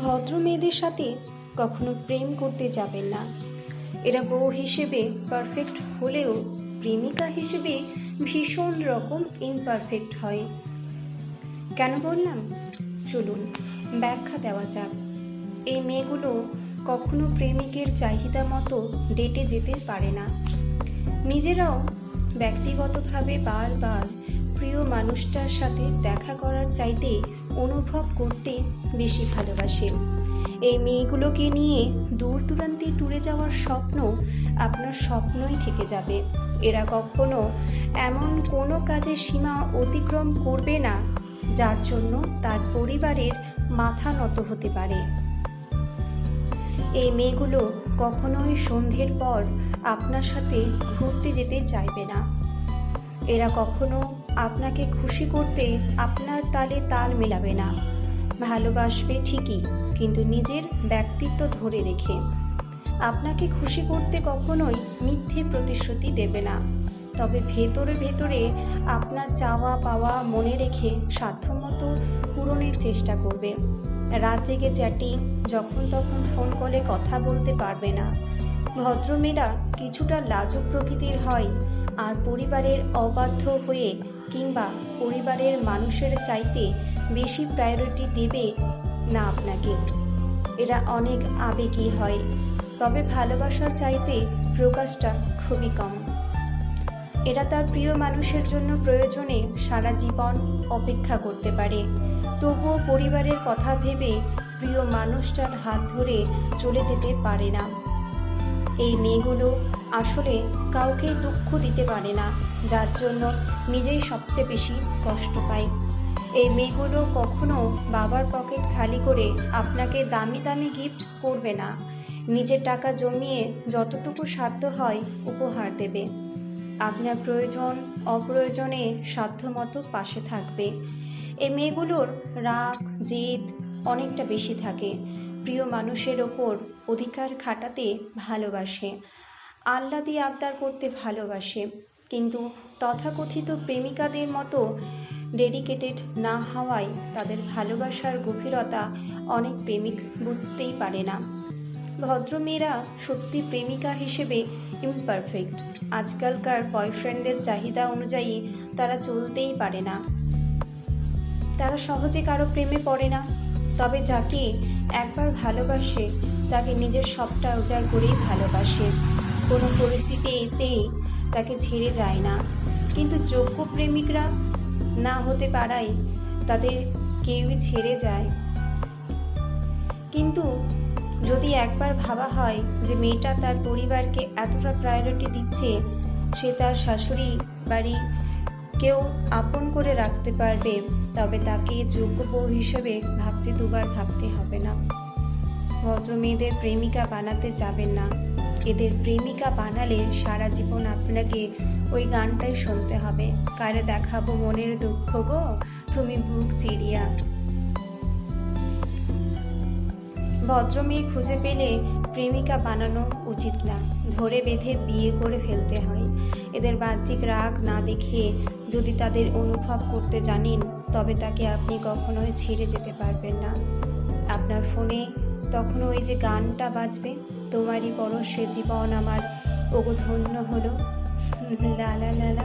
ভদ্র মেয়েদের সাথে কখনো প্রেম করতে যাবেন না। এরা বউ হিসেবে পারফেক্ট হলেও প্রেমিকা হিসেবে ভীষণ রকম ইনপারফেক্ট হয়। কেন বললাম? চলুন, ব্যাখ্যা দেওয়া যাক। এই মেয়েগুলো কখনো প্রেমিকের চাহিদা মতো ডেটে যেতে পারে না। নিজেরাও ব্যক্তিগতভাবে বারবার প্রিয় মানুষটার সাথে দেখা করার চাইতে অনুভব করতে বেশি ভালোবাসে। এই মেয়েগুলোকে নিয়ে দূর দূরান্তে ট্যুরে যাওয়ার স্বপ্ন আপনার স্বপ্নই থেকে যাবে। এরা কখনো এমন কোনো কাজের সীমা অতিক্রম করবে না, যার জন্য তার পরিবারের মাথা নত হতে পারে। এই মেয়েগুলো কখনোই সন্ধ্যের পর আপনার সাথে ঘুরতে যেতে চাইবে না। এরা কখনো আপনাকে খুশি করতে আপনার তালে তাল মেলাবে না। ভালোবাসবে ঠিকই, কিন্তু নিজের ব্যক্তিত্ব ধরে রেখে। আপনাকে খুশি করতে কখনোই মিথ্যে প্রতিশ্রুতি দেবে না। তবে ভেতরে ভেতরে আপনার চাওয়া পাওয়া মনে রেখে সাধ্যমতো পূরণের চেষ্টা করবে। রাত জেগে চ্যাটিং, যখন তখন ফোন কলে কথা বলতে পারবে না। ভদ্রমেয়েরা কিছুটা লাজুক প্রকৃতির হয়, আর পরিবারের অবাধ্য হয়ে কিংবা পরিবারের মানুষের চাইতে বেশি প্রায়োরিটি দেবে না আপনাকে। এরা অনেক আবেগী হয়, তবে ভালোবাসার চাইতে প্রকাশটা খুবই কম। এরা তার প্রিয় মানুষের জন্য প্রয়োজনে সারা জীবন অপেক্ষা করতে পারে। তবুও পরিবারের কথা ভেবে প্রিয় মানুষটার হাত ধরে চলে যেতে পারে না। এই মেয়েগুলো আসলে কাউকে দুঃখ দিতে পারে না, যার জন্য নিজেই সবচেয়ে বেশি কষ্ট পায়। এই মেয়েগুলো কখনো বাবার পকেট খালি করে আপনাকে দামি দামি গিফট করবে না। নিজের টাকা জমিয়ে যতটুকু সাধ্য হয় উপহার দেবে। আপনার প্রয়োজন, অপ্রয়োজনে সাধ্যমতো পাশে থাকবে। এই মেয়েগুলোর রাগ, জেদ অনেকটা বেশি থাকে। প্রিয় মানুষের ওপর অধিকার খাটাতে ভালোবাসে আল্লা দিয়ে আবদার করতে ভালোবাসে। কিন্তু তথাকথিত প্রেমিকাদের মতো ডেডিকেটেড না হওয়ায় তাদের ভালোবাসার গভীরতা অনেক প্রেমিক বুঝতেই পারে না। ভদ্রমেয়েরা সত্যি প্রেমিকা হিসেবে ইমপারফেক্ট আজকালকার বয়ফ্রেন্ডদের চাহিদা অনুযায়ী তারা চলতেই পারে না। তারা সহজে কারও প্রেমে পড়ে না। তবে যাকে একবার ভালোবাসে তাকে নিজের সবটা উজাড় করেই ভালোবাসে। কোনো পরিস্থিতি পরিস্থিতিতেই তাকে ছেড়ে যায় না। কিন্তু যোগ্য প্রেমিকরা না হতে পারায় তাদের কেউই ছেড়ে যায়। কিন্তু যদি একবার ভাবা হয় যে মেয়েটা তার পরিবারকে এতটা প্রায়োরিটি দিচ্ছে, সে তার শাশুড়ি বাড়ি কেউ আপন করে রাখতে পারবে, তবে তাকে যোগ্য বউ হিসেবে ভাবতে দুবার ভাবতে হবে না। ভদ্র মেয়েদের প্রেমিকা বানাতে যাবেন না। এদের প্রেমিকা বানালে সারা জীবন আপনাকে ওই গানটাই শুনতে হবে। কারে দেখাবো মনের দুঃখ গো? তুমি বুক চিড়িয়া। ভদ্র মেয়ে খুঁজে পেলে প্রেমিকা বানানো উচিত না। ধরে বেঁধে বিয়ে করে ফেলতে হয়। এদের বাহ্যিক রাগ না দেখিয়ে যদি তাদের অনুভব করতে জানেন, তবে তাকে আপনি কখনোই ছেড়ে যেতে পারবেন না। আপনার ফোনে তখন ওই যে গানটা বাজবে তোমারই পরশে জীবন আমার ওগো ধন্য হলো। লালা লালা